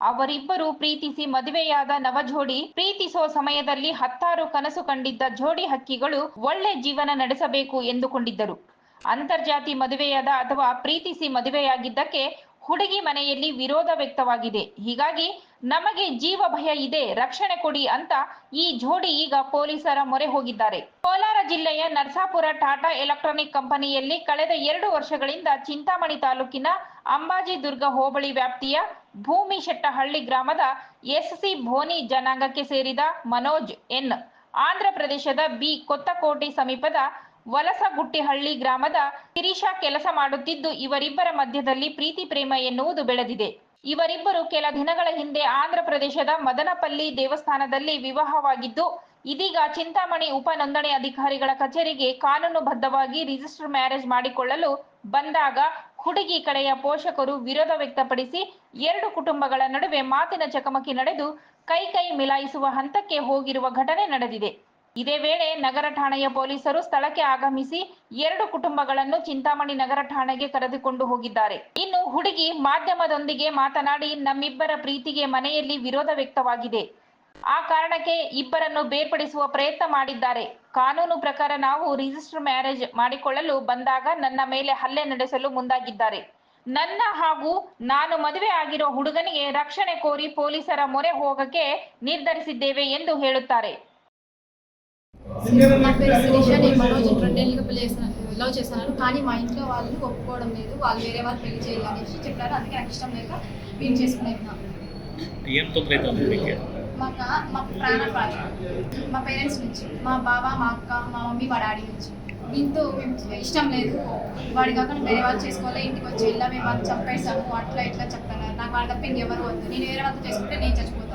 ಅವರಿಬ್ಬರು ಪ್ರೀತಿಸಿ ಮದುವೆಯಾದ ನವಜೋಡಿ ಪ್ರೀತಿಸೋ ಸಮಯದಲ್ಲಿ ಹತ್ತಾರು ಕನಸು ಕಂಡಿದ್ದ ಜೋಡಿ ಹಕ್ಕಿಗಳು ಒಳ್ಳೆ ಜೀವನ ನಡೆಸಬೇಕು ಎಂದುಕೊಂಡಿದ್ದರು. ಅಂತರ್ಜಾತಿ ಮದುವೆಯಾದ ಅಥವಾ ಪ್ರೀತಿಸಿ ಮದುವೆಯಾಗಿದ್ದಕ್ಕೆ ಹುಡುಗಿ ಮನೆಯಲ್ಲಿ ವಿರೋಧ ವ್ಯಕ್ತವಾಗಿದೆ. ಹೀಗಾಗಿ ನಮಗೆ ಜೀವ ಭಯ ಇದೆ, ರಕ್ಷಣೆ ಕೊಡಿ ಅಂತ ಈ ಜೋಡಿ ಈಗ ಪೊಲೀಸರ ಮೊರೆ ಹೋಗಿದ್ದಾರೆ. ಕೋಲಾರ ಜಿಲ್ಲೆಯ ನರಸಾಪುರ ಟಾಟಾ ಎಲೆಕ್ಟ್ರಾನಿಕ್ ಕಂಪನಿಯಲ್ಲಿ ಕಳೆದ ಎರಡು ವರ್ಷಗಳಿಂದ ಚಿಂತಾಮಣಿ ತಾಲೂಕಿನ ಅಂಬಾಜಿ ದುರ್ಗ ಹೋಬಳಿ ವ್ಯಾಪ್ತಿಯ ಭೂಮಿ ಶೆಟ್ಟಹಳ್ಳಿ ಗ್ರಾಮದ ಎಸ್ಸಿ ಭೋನಿ ಜನಾಂಗಕ್ಕೆ ಸೇರಿದ ಮನೋಜ್ ಎನ್. ಆಂಧ್ರ ಪ್ರದೇಶದ ಬಿ. ಕೊತ್ತಕೋಟೆ ಸಮೀಪದ ವಲಸಗುಟ್ಟಿಹಳ್ಳಿ ಗ್ರಾಮದ ತಿರೀಶಾ ಕೆಲಸ ಮಾಡುತ್ತಿದ್ದು ಇವರಿಬ್ಬರ ಮಧ್ಯದಲ್ಲಿ ಪ್ರೀತಿ ಪ್ರೇಮ ಎನ್ನುವುದು ಬೆಳೆದಿದೆ. ಇವರಿಬ್ಬರು ಕೆಲ ದಿನಗಳ ಹಿಂದೆ ಆಂಧ್ರ ಪ್ರದೇಶದ ಮದನಪಲ್ಲಿ ದೇವಸ್ಥಾನದಲ್ಲಿ ವಿವಾಹವಾಗಿದ್ದು, ಇದೀಗ ಚಿಂತಾಮಣಿ ಉಪ ನೋಂದಣಿ ಅಧಿಕಾರಿಗಳ ಕಚೇರಿಗೆ ಕಾನೂನುಬದ್ಧವಾಗಿ ರಿಜಿಸ್ಟರ್ ಮ್ಯಾರೇಜ್ ಮಾಡಿಕೊಳ್ಳಲು ಬಂದಾಗ ಹುಡುಗಿ ಕಡೆಯ ಪೋಷಕರು ವಿರೋಧ ವ್ಯಕ್ತಪಡಿಸಿ ಎರಡು ಕುಟುಂಬಗಳ ನಡುವೆ ಮಾತಿನ ಚಕಮಕಿ ನಡೆದು ಕೈ ಕೈ ಮಿಲಾಯಿಸುವ ಹಂತಕ್ಕೆ ಹೋಗಿರುವ ಘಟನೆ ನಡೆದಿದೆ. ಇದೇ ವೇಳೆ ನಗರ ಠಾಣೆಯ ಪೊಲೀಸರು ಸ್ಥಳಕ್ಕೆ ಆಗಮಿಸಿ ಎರಡು ಕುಟುಂಬಗಳನ್ನು ಚಿಂತಾಮಣಿ ನಗರ ಠಾಣೆಗೆ ಕರೆದುಕೊಂಡು ಹೋಗಿದ್ದಾರೆ. ಇನ್ನು ಹುಡುಗಿ ಮಾಧ್ಯಮದೊಂದಿಗೆ ಮಾತನಾಡಿ ನಮ್ಮಿಬ್ಬರ ಪ್ರೀತಿಗೆ ಮನೆಯಲ್ಲಿ ವಿರೋಧ ವ್ಯಕ್ತವಾಗಿದೆ. ಆ ಕಾರಣಕ್ಕೆ ಇಬ್ಬರನ್ನು ಬೇರ್ಪಡಿಸುವ ಪ್ರಯತ್ನ ಮಾಡಿದ್ದಾರೆ. ಕಾನೂನು ಪ್ರಕಾರ ನಾವು ರಿಜಿಸ್ಟರ್ ಮ್ಯಾರೇಜ್ ಮಾಡಿಕೊಳ್ಳಲು ಬಂದಾಗ ನನ್ನ ಮೇಲೆ ಹಲ್ಲೆ ನಡೆಸಲು ಮುಂದಾಗಿದ್ದಾರೆ. ನನ್ನ ಹಾಗೂ ನಾನು ಮದುವೆ ಆಗಿರೋ ಹುಡುಗನಿಗೆ ರಕ್ಷಣೆ ಕೋರಿ ಪೊಲೀಸರ ಮೊರೆ ಹೋಗಕ್ಕೆ ನಿರ್ಧರಿಸಿದ್ದೇವೆ ಎಂದು ಹೇಳುತ್ತಾರೆ. నా పేరు శిరీష నేను మనోజ్ రెండేళ్ళుగా పెళ్ళి చేస్తాను లవ్ చేస్తున్నాను కానీ మా ఇంట్లో వాళ్ళు ఒప్పుకోవడం లేదు. వాళ్ళు వేరే వాళ్ళు పెళ్ళి చేయాలనేసి చెప్పారు. అందుకే నాకు ఇష్టం లేక నేను చేసుకునేది ఏం తొందరైతుంది మీకు మాకు మాకు ప్రాణ మా పేరెంట్స్ నుంచి మా బావ మా అక్క మా మమ్మీ మా డాడీ నుంచి. దీంతో ఇష్టం లేదు. వాడి కాకుండా వేరే వాళ్ళు చేసుకోవాలి ఇంటికి వచ్చి వెళ్ళా మేము వాళ్ళు చంపేసాము అట్లా ఇట్లా చెప్తున్నారు. నాకు వాళ్ళ తప్ప ఇంకెవరు వద్దు. నేను వేరే వాళ్ళతో చేసుకుంటే నేను చచ్చిపోతాను.